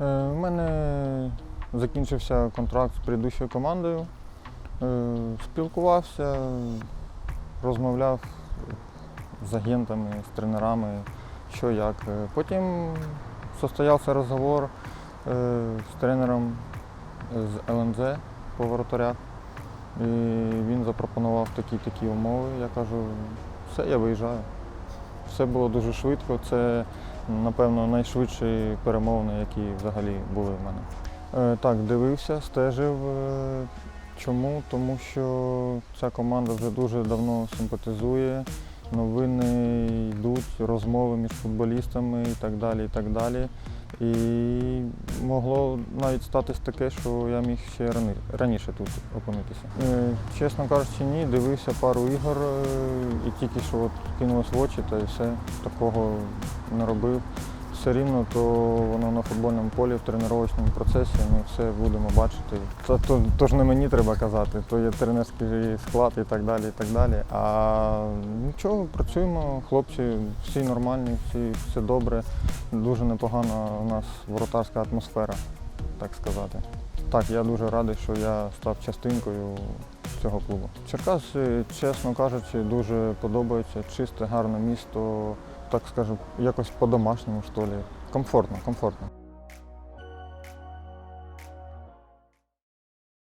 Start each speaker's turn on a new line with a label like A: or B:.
A: Е, У мене закінчився контракт з предыдущою командою. Е, Спілкувався, розмовляв з агентами, з тренерами, що як. Е, Потім состоявся розговор е, з тренером з ЛНЗ по воротарях. І він запропонував такі-такі умови. Я кажу, все, я виїжджаю. Все було дуже швидко. Це, напевно, найшвидші перемовини, які взагалі були в мене. Е, так, дивився, стежив. Е, чому? Тому що ця команда вже дуже давно симпатизує. Новини йдуть, розмови між футболістами і так далі. І так далі. І могло навіть статись таке, що я міг ще раніше тут опинитися. Е, Чесно кажучи, ні, дивився пару ігор е, і тільки що от кинулось в очі, та й все такого не робив. Все рівно, то воно на футбольному полі, в тренувальному процесі ми все будемо бачити. Це то, то ж не мені треба казати, то є тренерський склад і так далі. і так далі. А нічого, працюємо, хлопці всі нормальні, всі все добре. Дуже непогана у нас воротарська атмосфера, так сказати. Так, я дуже радий, що я став частинкою цього клубу. Черкаси, чесно кажучи, дуже подобається. Чисте, гарне місто, так скажу, якось по-домашньому, що ли. Комфортно, комфортно.